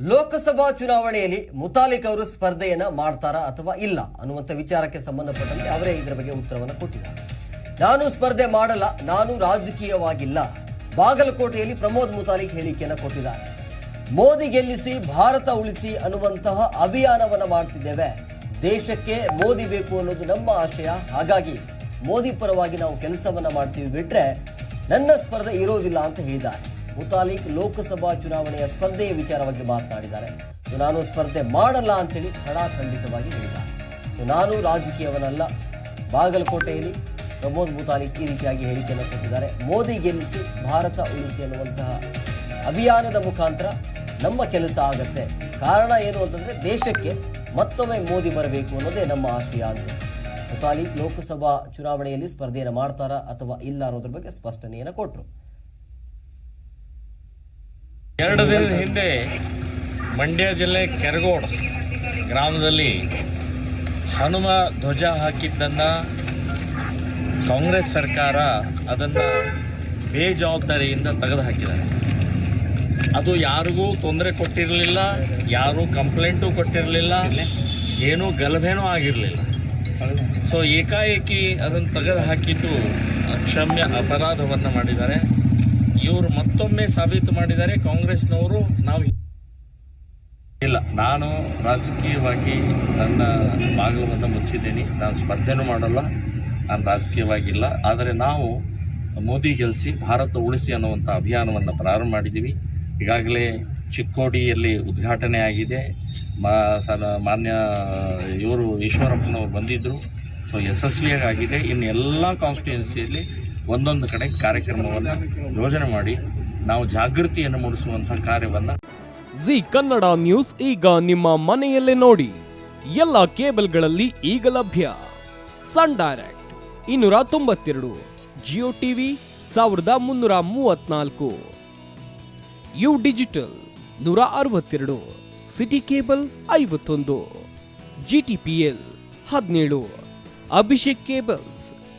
ಲೋಕಸಭಾ ಚುನಾವಣೆಯಲ್ಲಿ ಮುತಾಲಿಕ್ ಅವರು ಸ್ಪರ್ಧೆಯನ್ನ ಮಾಡ್ತಾರಾ ಅಥವಾ ಇಲ್ಲ ಅನ್ನುವಂಥ ವಿಚಾರಕ್ಕೆ ಸಂಬಂಧಪಟ್ಟಂತೆ ಅವರೇ ಇದರ ಬಗ್ಗೆ ಉತ್ತರವನ್ನು ಕೊಟ್ಟಿದ್ದಾರೆ. ನಾನು ಸ್ಪರ್ಧೆ ಮಾಡಲ್ಲ, ನಾನು ರಾಜಕೀಯವಾಗಿಲ್ಲ. ಬಾಗಲಕೋಟೆಯಲ್ಲಿ ಪ್ರಮೋದ್ ಮುತಾಲಿಕ್ ಹೇಳಿಕೆಯನ್ನು ಕೊಟ್ಟಿದ್ದಾರೆ. ಮೋದಿ ಗೆಲ್ಲಿಸಿ, ಭಾರತ ಉಳಿಸಿ ಅನ್ನುವಂತಹ ಅಭಿಯಾನವನ್ನ ಮಾಡ್ತಿದ್ದೇವೆ. ದೇಶಕ್ಕೆ ಮೋದಿ ಬೇಕು ಅನ್ನೋದು ನಮ್ಮ ಆಶಯ. ಹಾಗಾಗಿ ಮೋದಿ ಪರವಾಗಿ ನಾವು ಕೆಲಸವನ್ನ ಮಾಡ್ತೀವಿ ಬಿಟ್ರೆ ನನ್ನ ಸ್ಪರ್ಧೆ ಇರೋದಿಲ್ಲ ಅಂತ ಹೇಳಿದ್ದಾರೆ. ಮುತಾಲಿಕ್ ಲೋಕಸಭಾ ಚುನಾವಣೆಯ ಸ್ಪರ್ಧೆಯ ವಿಚಾರವಾಗಿ ಮಾತನಾಡಿದ್ದಾರೆ. ಸೊ ನಾನು ಸ್ಪರ್ಧೆ ಮಾಡಲ್ಲ ಅಂತೇಳಿ ಖಡಾಖಂಡಿತವಾಗಿ ಹೇಳಿದ್ದಾರೆ. ಸೊ ನಾನು ರಾಜಕೀಯವನ್ನಲ್ಲ ಬಾಗಲಕೋಟೆಯಲ್ಲಿ ಪ್ರಮೋದ್ ಮುತಾಲಿಕ್ ಈ ರೀತಿಯಾಗಿ ಹೇಳಿಕೆಯನ್ನು ಕೊಟ್ಟಿದ್ದಾರೆ. ಮೋದಿ ಗೆಲ್ಲಿಸಿ ಭಾರತ ಉಳಿಸಿ ಅನ್ನುವಂತಹ ಅಭಿಯಾನದ ಮುಖಾಂತರ ನಮ್ಮ ಕೆಲಸ ಆಗತ್ತೆ. ಕಾರಣ ಏನು ಅಂತಂದರೆ ದೇಶಕ್ಕೆ ಮತ್ತೊಮ್ಮೆ ಮೋದಿ ಬರಬೇಕು ಅನ್ನೋದೇ ನಮ್ಮ ಆಶಯ ಅಂತ. ಮುತಾಲಿಕ್ ಲೋಕಸಭಾ ಚುನಾವಣೆಯಲ್ಲಿ ಸ್ಪರ್ಧೆಯನ್ನು ಮಾಡ್ತಾರಾ ಅಥವಾ ಇಲ್ಲ ಅನ್ನೋದ್ರ ಬಗ್ಗೆ ಸ್ಪಷ್ಟನೆಯನ್ನು ಕೊಟ್ಟರು ಎರಡು ದಿನದ ಹಿಂದೆ ಮಂಡ್ಯ ಜಿಲ್ಲೆ ಕೆರಗೋಡ್ ಗ್ರಾಮದಲ್ಲಿ ಹನುಮ ಧ್ವಜ ಹಾಕಿದ್ದನ್ನ ಕಾಂಗ್ರೆಸ್ ಸರ್ಕಾರ ಅದನ್ನ ಬೇಜವಾಬ್ದಾರಿಯಿಂದ ತೆಗೆದು ಹಾಕಿದ್ದಾರೆ ಅದು ಯಾರಿಗೂ ತೊಂದರೆ ಕೊಟ್ಟಿರಲಿಲ್ಲ, ಯಾರೂ ಕಂಪ್ಲೇಂಟು ಕೊಟ್ಟಿರಲಿಲ್ಲ, ಏನೂ ಗಲಭೆನೂ ಆಗಿರಲಿಲ್ಲ. ಸೊ ಏಕಾಏಕಿ ಅದನ್ನು ತೆಗೆದು ಹಾಕಿದ್ದು ಅಕ್ಷಮ್ಯ ಅಪರಾಧವನ್ನು ಮಾಡಿದ್ದಾರೆ. ಇವರು ಮತ್ತೊಮ್ಮೆ ಸಾಬೀತು ಮಾಡಿದ್ದಾರೆ. ಕಾಂಗ್ರೆಸ್ನವರು ನಾವು ಇಲ್ಲ. ನಾನು ರಾಜಕೀಯವಾಗಿ ನನ್ನ ಭಾಗವನ್ನು ಮುಚ್ಚಿದ್ದೀನಿ. ನಾನು ಸ್ಪರ್ಧೆನೂ ಮಾಡಲ್ಲ. ನಾನು ರಾಜಕೀಯವಾಗಿಲ್ಲ. ಆದರೆ ನಾವು ಮೋದಿ ಗೆಲ್ಲಿಸಿ ಭಾರತ ಉಳಿಸಿ ಅನ್ನುವಂಥ ಅಭಿಯಾನವನ್ನು ಪ್ರಾರಂಭ ಮಾಡಿದ್ದೀವಿ. ಈಗಾಗಲೇ ಚಿಕ್ಕೋಡಿಯಲ್ಲಿ ಉದ್ಘಾಟನೆ ಆಗಿದೆ. ಮಾ ಮಾನ್ಯ, ಇವರು ಈಶ್ವರಪ್ಪನವರು ಬಂದಿದ್ದರು ಸೊ ಯಶಸ್ವಿಯಾಗಿದೆ. ಇನ್ನು ಎಲ್ಲ ಕಾನ್ಸ್ಟಿಟ್ಯೂನ್ಸಿಯಲ್ಲಿ ಒಂದೊಂದು ಕಡೆ ಕಾರ್ಯಕ್ರಮವನ್ನು ಯೋಜನೆ ಮಾಡಿ ನಾವು ಜಾಗೃತಿಯನ್ನು ಮೂಡಿಸುವಂಥ ಕಾರ್ಯವನ್ನು ಜಿ ಕನ್ನಡ ನ್ಯೂಸ್ ಈಗ ನಿಮ್ಮ ಮನೆಯಲ್ಲೇ ನೋಡಿ. ಎಲ್ಲ ಕೇಬಲ್ಗಳಲ್ಲಿ ಈಗ ಲಭ್ಯ. ಸನ್ ಡೈರೆಕ್ಟ್ ಇನ್ನೂರ ತೊಂಬತ್ತೆರಡು, ಜಿಯೋ ಟಿವಿ ಸಾವಿರದ ಮುನ್ನೂರ ಮೂವತ್ನಾಲ್ಕು ಯು ಡಿಜಿಟಲ್ ನೂರ ಅರವತ್ತೆರಡು, ಸಿಟಿ ಕೇಬಲ್ ಐವತ್ತೊಂದು ಜಿ ಟಿ ಪಿ ಎಲ್ ಹದಿನೇಳು. ಅಭಿಷೇಕ್ ಕೇಬಲ್ಸ್